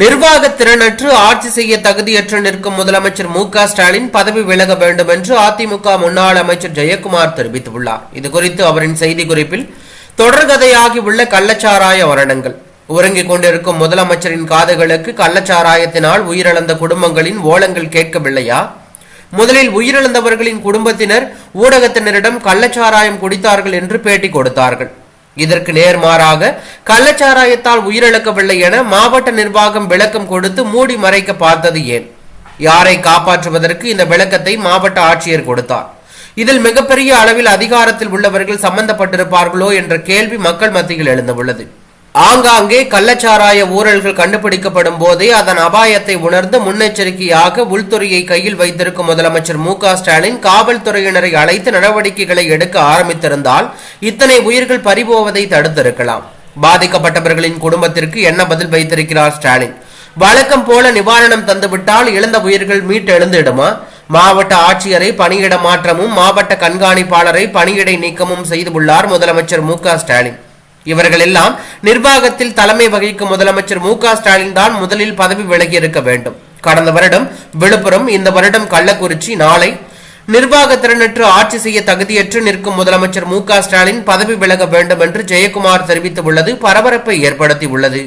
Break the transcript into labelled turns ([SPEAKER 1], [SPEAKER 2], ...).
[SPEAKER 1] நிர்வாக திறனற்று ஆட்சி செய்ய தகுதியற்று நிற்கும் முதலமைச்சர் மு க ஸ்டாலின் பதவி விலக வேண்டும் என்று அதிமுக முன்னாள் அமைச்சர் ஜெயக்குமார் தெரிவித்துள்ளார். இதுகுறித்து அவரின் செய்திக்குறிப்பில் தொடர்கதையாகி உள்ள கள்ளச்சாராய மரணங்கள் உறங்கிக் கொண்டிருக்கும் முதலமைச்சரின் காதுகளுக்கு கள்ளச்சாராயத்தினால் உயிரிழந்த குடும்பங்களின் ஓலங்கள் கேட்கவில்லையா? முதலில் உயிரிழந்தவர்களின் குடும்பத்தினர் ஊடகத்தினரிடம் கள்ளச்சாராயம் குடித்தார்கள் என்று பேட்டி கொடுத்தார்கள். இதற்கு நேர்மாறாக கள்ளச்சாராயத்தால் உயிரிழக்கவில்லை என மாவட்ட நிர்வாகம் விளக்கம் கொடுத்து மூடி மறைக்க பார்த்தது ஏன்? யாரை காப்பாற்றுவதற்கு இந்த விளக்கத்தை மாவட்ட ஆட்சியர் கொடுத்தார்? இதில் மிகப்பெரிய அளவில் அதிகாரத்தில் உள்ளவர்கள் சம்பந்தப்பட்டிருப்பார்களோ என்ற கேள்வி மக்கள் மத்தியில் எழுந்துள்ளது ஆங்காங்கே கள்ளச்சாராய ஊழல்கள் கண்டுபிடிக்கப்படும் போதே அதன் அபாயத்தை உணர்ந்து முன்னெச்சரிக்கையாக உள்துறையை கையில் வைத்திருக்கும் முதலமைச்சர் மு ஸ்டாலின் காவல்துறையினரை அழைத்து நடவடிக்கைகளை எடுக்க ஆரம்பித்திருந்தால் இத்தனை உயிர்கள் பறிபோவதை தடுத்திருக்கலாம். பாதிக்கப்பட்டவர்களின் குடும்பத்திற்கு என்ன பதில் வைத்திருக்கிறார் ஸ்டாலின்? வழக்கம் போல நிவாரணம் தந்துவிட்டால் இழந்த உயிர்கள் மீட்டெழுந்திடுமா? மாவட்ட ஆட்சியரை பணியிட மாற்றமும் மாவட்ட கண்காணிப்பாளரை பணியிடை நீக்கமும் செய்துள்ளார் முதலமைச்சர் மு ஸ்டாலின். இவர்கள் எல்லாம் நிர்வாகத்தில் தலைமை வகிக்கும் முதலமைச்சர் மு ஸ்டாலின் தான் முதலில் பதவி விலகி இருக்க வேண்டும். கடந்த வருடம் விழுப்புரம் இந்த வருடம் கள்ளக்குறிச்சி நாளை நிர்வாக திறனற்று ஆட்சி செய்ய தகுதியற்று நிற்கும் முதலமைச்சர் மு ஸ்டாலின் பதவி விலக வேண்டும் என்று ஜெயக்குமார் தெரிவித்துள்ளது. பரபரப்பை ஏற்படுத்தியுள்ளது.